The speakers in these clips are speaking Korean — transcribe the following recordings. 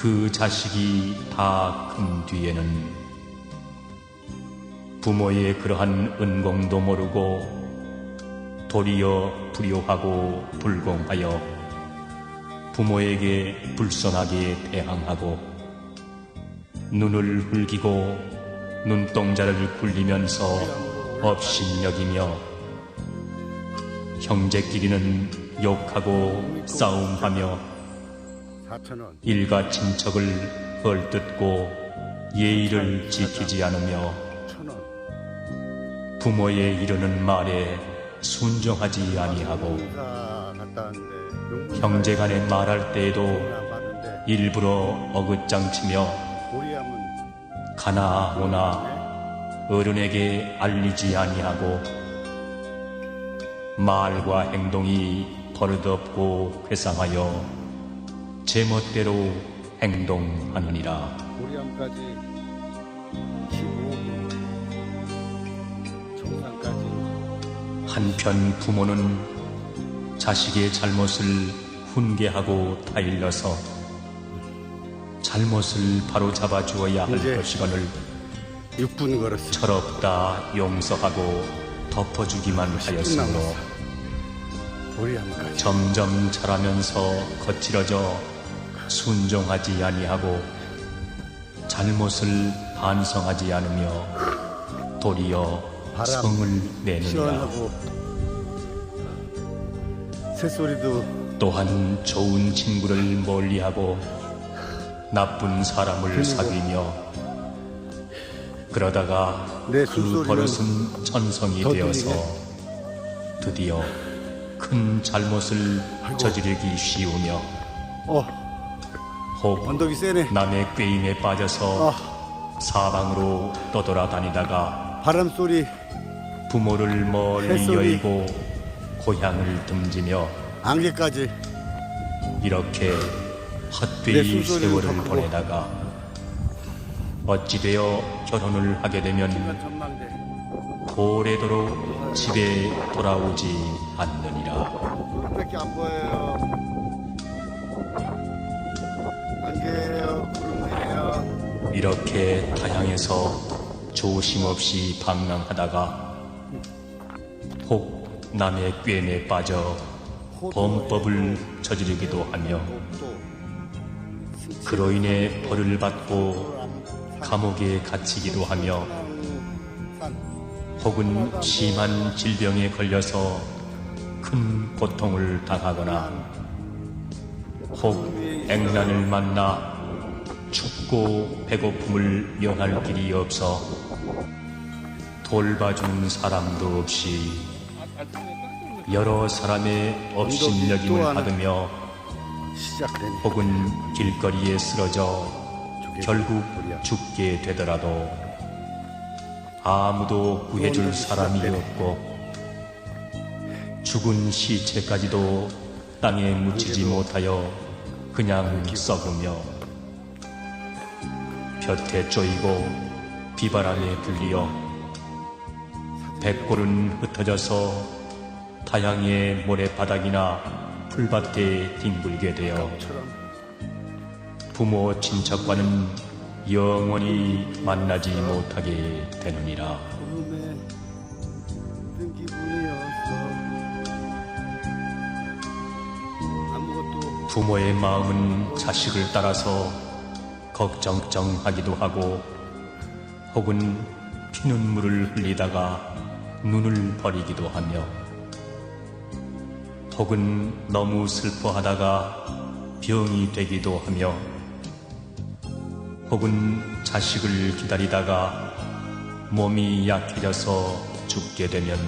그 자식이 다 큰 뒤에는 부모의 그러한 은공도 모르고 도리어 불효하고 불공하여 부모에게 불손하게 대항하고 눈을 흘기고 눈동자를 굴리면서 업신여기며 형제끼리는 욕하고 싸움하며 일가 친척을 헐뜯고 예의를 지키지 않으며 부모의 이르는 말에 순종하지 아니하고 갔다 왔는데 용분 형제 간에 말할 때에도 일부러 어긋장치며 가나 오나 어른에게 알리지 아니하고 말과 행동이 버릇없고 회상하여 제멋대로 행동하느니라. 고리함까지 15분 정상까지. 한편 부모는 자식의 잘못을 훈계하고 타일러서 잘못을 바로 잡아 주어야 할 것이거늘 6분 걸었어 철없다 용서하고 덮어주기만 하였으므로 점점 자라면서 거칠어져 순종하지 아니하고 잘못을 반성하지 않으며 도리어 성을 내느니라. 새소리도 또한 좋은 친구를 멀리하고 나쁜 사람을 사귀며 그러다가 내그 버릇은 천성이 더 되어서 드디어 큰 잘못을 저지르기 쉬우며 어 혹 언덕이 세네 남의 꾀임에 빠져서 아 사방으로 떠돌아다니다가 바람 소리 부모를 멀리. 여의고 고향을 듬지며 안개까지 이렇게 내 헛되이 세월을 바꾸고. 보내다가 어찌되어 결혼을 하게 되면 전망대 오래도록 집에 돌아오지 않느니라. 안 보여요 이렇게 타향에서 조심 없이 방랑하다가 혹 남의 꿰에 빠져 범법을 저지르기도 하며 그로 인해 벌을 받고 감옥에 갇히기도 하며 혹은 심한 질병에 걸려서 큰 고통을 당하거나 혹 액난을 만나 춥고 배고픔을 면할 길이 없어 돌봐주는 사람도 없이 여러 사람의 업신여김을 받으며 혹은 길거리에 쓰러져 결국 죽게 되더라도 아무도 구해줄 사람이 없고 죽은 시체까지도 땅에 묻히지 못하여 그냥 썩으며 볕에 쪼이고 비바람에 불리어 백골은 흩어져서 타양의 모래바닥이나 풀밭에 뒹굴게 되어 부모 친척과는 영원히 만나지 못하게 되느니라. 부모의 마음은 자식을 따라서 걱정걱정하기도 하고 혹은 피눈물을 흘리다가 눈을 버리기도 하며 혹은 너무 슬퍼하다가 병이 되기도 하며 혹은 자식을 기다리다가 몸이 약해져서 죽게 되면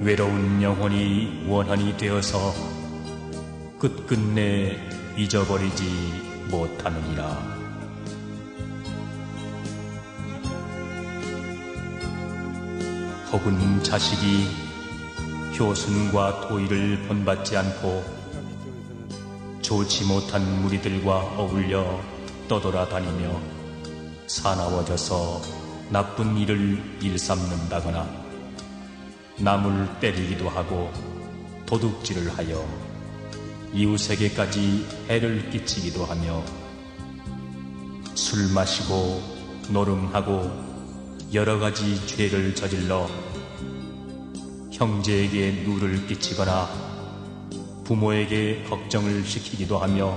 외로운 영혼이 원한이 되어서 끝끝내 잊어버리지 못하느니라. 혹은 자식이 효순과 도의를 본받지 않고 좋지 못한 무리들과 어울려 떠돌아다니며 사나워져서 나쁜 일을 일삼는다거나 남을 때리기도 하고 도둑질을 하여 이웃에게까지 해를 끼치기도 하며 술 마시고 노름하고 여러 가지 죄를 저질러 형제에게 누를 끼치거나 부모에게 걱정을 시키기도 하며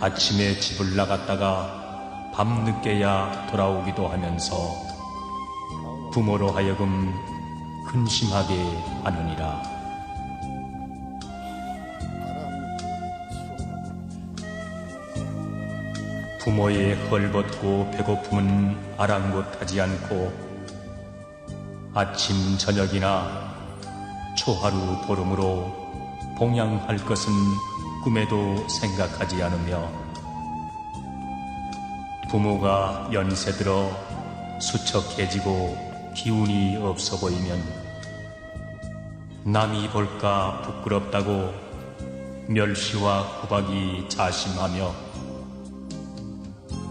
아침에 집을 나갔다가 밤늦게야 돌아오기도 하면서 부모로 하여금 근심하게 하느니라. 부모의 헐벗고 배고픔은 아랑곳하지 않고 아침 저녁이나 초하루 보름으로 봉양할 것은 꿈에도 생각하지 않으며 부모가 연세 들어 수척해지고 기운이 없어 보이면 남이 볼까 부끄럽다고 멸시와 구박이 자심하며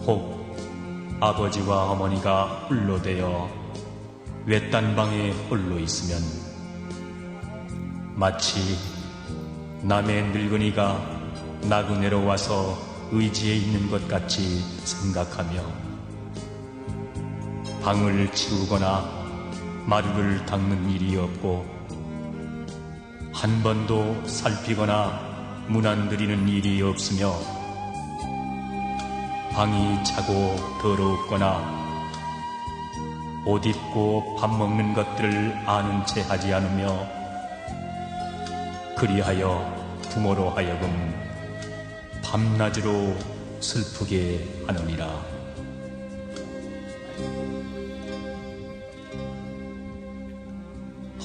혹 아버지와 어머니가 홀로 되어 외딴 방에 홀로 있으면 마치 남의 늙은이가 나그네로 와서 의지에 있는 것 같이 생각하며 방을 치우거나 마루를 닦는 일이 없고 한 번도 살피거나 문안 드리는 일이 없으며 방이 차고 더럽거나 옷 입고 밥 먹는 것들을 아는 채 하지 않으며 그리하여 부모로 하여금 밤낮으로 슬프게 하느니라.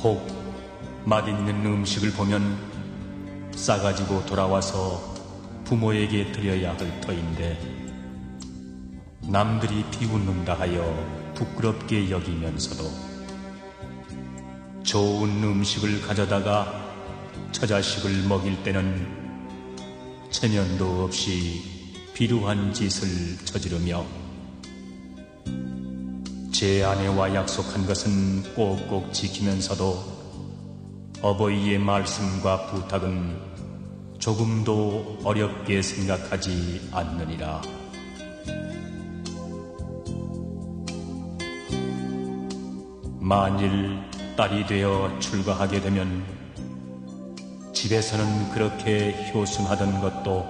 혹 맛있는 음식을 보면 싸가지고 돌아와서 부모에게 드려야 할 터인데 남들이 비웃는다 하여 부끄럽게 여기면서도 좋은 음식을 가져다가 처자식을 먹일 때는 체면도 없이 비루한 짓을 저지르며 제 아내와 약속한 것은 꼭꼭 지키면서도 어버이의 말씀과 부탁은 조금도 어렵게 생각하지 않느니라. 만일 딸이 되어 출가하게 되면 집에서는 그렇게 효순하던 것도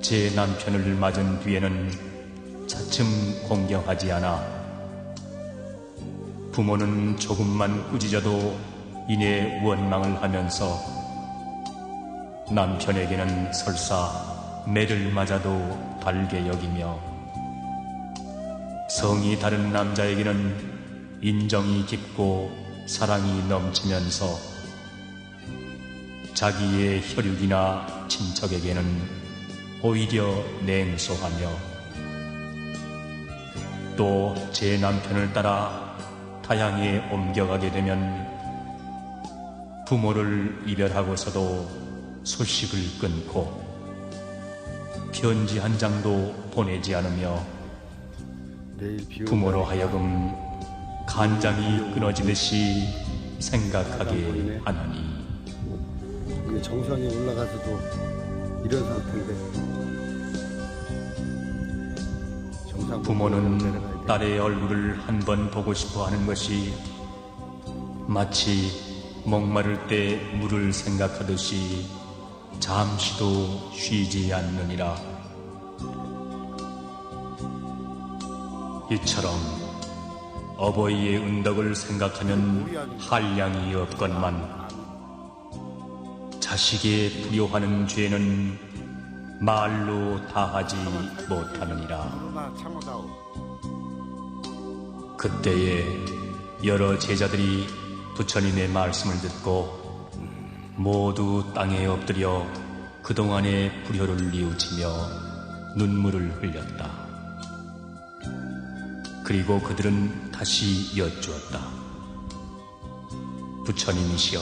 제 남편을 맞은 뒤에는 차츰 공경하지 않아 부모는 조금만 꾸짖어도 이내 원망을 하면서 남편에게는 설사 매를 맞아도 달게 여기며 성이 다른 남자에게는 인정이 깊고 사랑이 넘치면서 자기의 혈육이나 친척에게는 오히려 냉소하며 또 제 남편을 따라 타향에 옮겨가게 되면 부모를 이별하고서도 소식을 끊고 편지 한 장도 보내지 않으며 부모로 하여금 간장이 끊어지듯이 생각하게 하나니 이게 정상에 올라가서도 이런 상태인데 정상 부모는. 딸의 얼굴을 한 번 보고 싶어 하는 것이 마치 목마를 때 물을 생각하듯이 잠시도 쉬지 않느니라. 이처럼 어버이의 은덕을 생각하면 한량이 없건만 자식의 불효하는 죄는 말로 다하지 못하느니라. 그때에 여러 제자들이 부처님의 말씀을 듣고 모두 땅에 엎드려 그동안의 불효를 뉘우치며 눈물을 흘렸다. 그리고 그들은 다시 여쭈었다. 부처님이시여,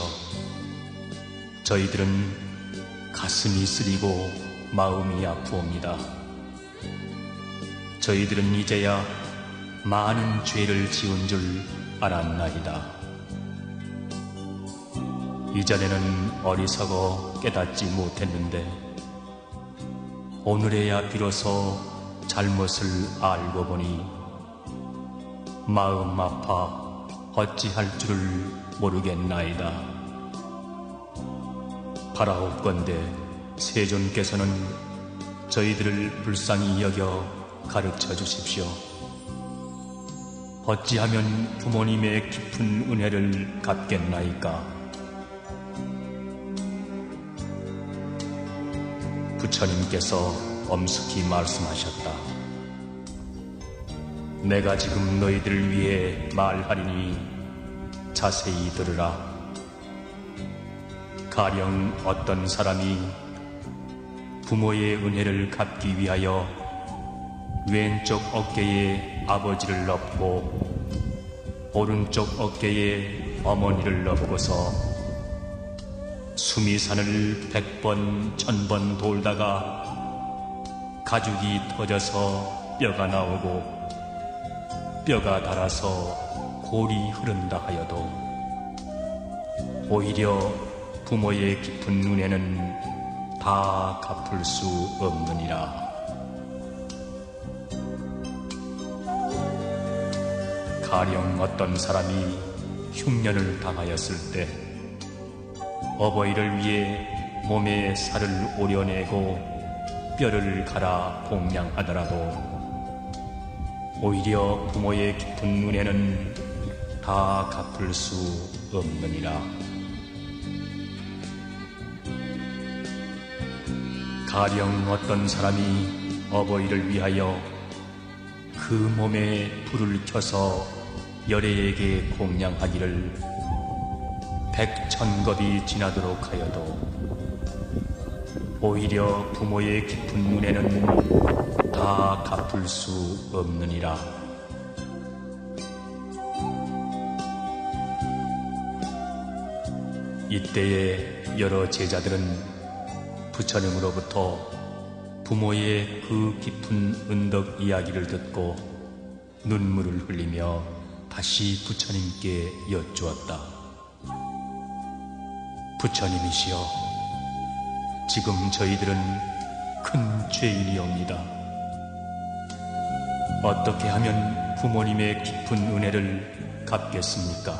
저희들은 가슴이 쓰리고 마음이 아프옵니다. 저희들은 이제야 많은 죄를 지은 줄 알았나이다. 이전에는 어리석어 깨닫지 못했는데 오늘에야 비로소 잘못을 알고 보니 마음 아파 어찌할 줄을 모르겠나이다. 바라옵건대 세존께서는 저희들을 불쌍히 여겨 가르쳐 주십시오. 어찌하면 부모님의 깊은 은혜를 갚겠나이까? 부처님께서 엄숙히 말씀하셨다. 내가 지금 너희들을 위해 말하리니 자세히 들으라. 가령 어떤 사람이 부모의 은혜를 갚기 위하여 왼쪽 어깨에 아버지를 넣고 오른쪽 어깨에 어머니를 넣고서 수미산을 백번 천번 돌다가 가죽이 터져서 뼈가 나오고 뼈가 닳아서 골이 흐른다 하여도 오히려 부모의 깊은 은혜는 다 갚을 수 없느니라. 가령 어떤 사람이 흉년을 당하였을 때 어버이를 위해 몸에 살을 오려내고 뼈를 갈아 봉양하더라도 오히려 부모의 깊은 은혜는 다 갚을 수 없느니라. 가령 어떤 사람이 어버이를 위하여 그 몸에 불을 켜서 열애에게 공양하기를 백천겁이 지나도록 하여도 오히려 부모의 깊은 은혜는 다 갚을 수 없느니라. 이때에 여러 제자들은 부처님으로부터 부모의 그 깊은 은덕 이야기를 듣고 눈물을 흘리며 다시 부처님께 여쭈었다. 부처님이시여, 지금 저희들은 큰 죄인이옵니다. 어떻게 하면 부모님의 깊은 은혜를 갚겠습니까?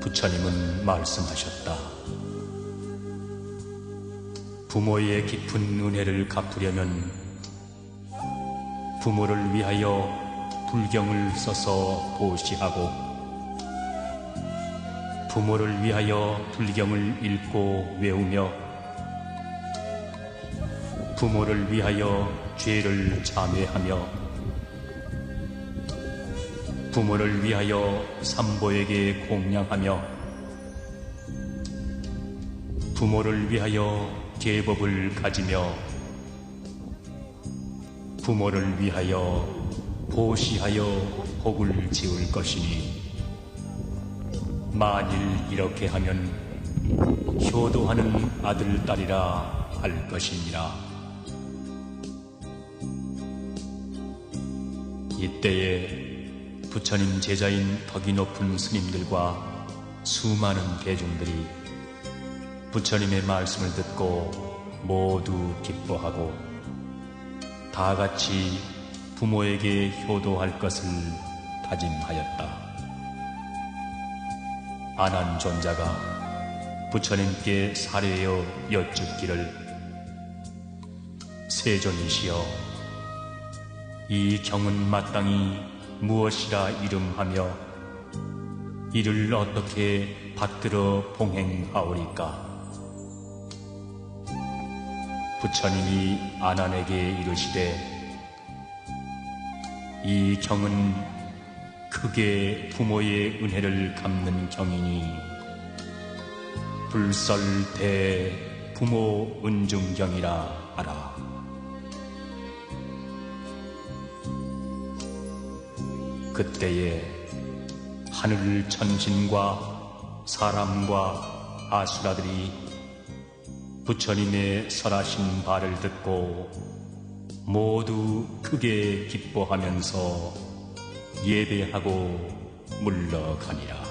부처님은 말씀하셨다. 부모의 깊은 은혜를 갚으려면 부모를 위하여 불경을 써서 보시하고 부모를 위하여 불경을 읽고 외우며 부모를 위하여 죄를 참회하며 부모를 위하여 삼보에게 공양하며 부모를 위하여 계법을 가지며 부모를 위하여 보시하여 복을 지을 것이니 만일 이렇게 하면 효도하는 아들 딸이라 할 것이니라 이때에 부처님 제자인 덕이 높은 스님들과 수많은 대중들이 부처님의 말씀을 듣고 모두 기뻐하고 다 같이 부모에게 효도할 것을 다짐하였다. 안한 존자가 부처님께 사례여 여쭙기를 세존이시여 이 경은 마땅히 무엇이라 이름하며 이를 어떻게 받들어 봉행하오리까? 부처님이 아난에게 이르시되 이 경은 크게 부모의 은혜를 갚는 경이니 불설대 부모 은중경이라 하라. 그때에 하늘 천신과 사람과 아수라들이 부처님의 설하신 바를 듣고 모두 크게 기뻐하면서 예배하고 물러가니라.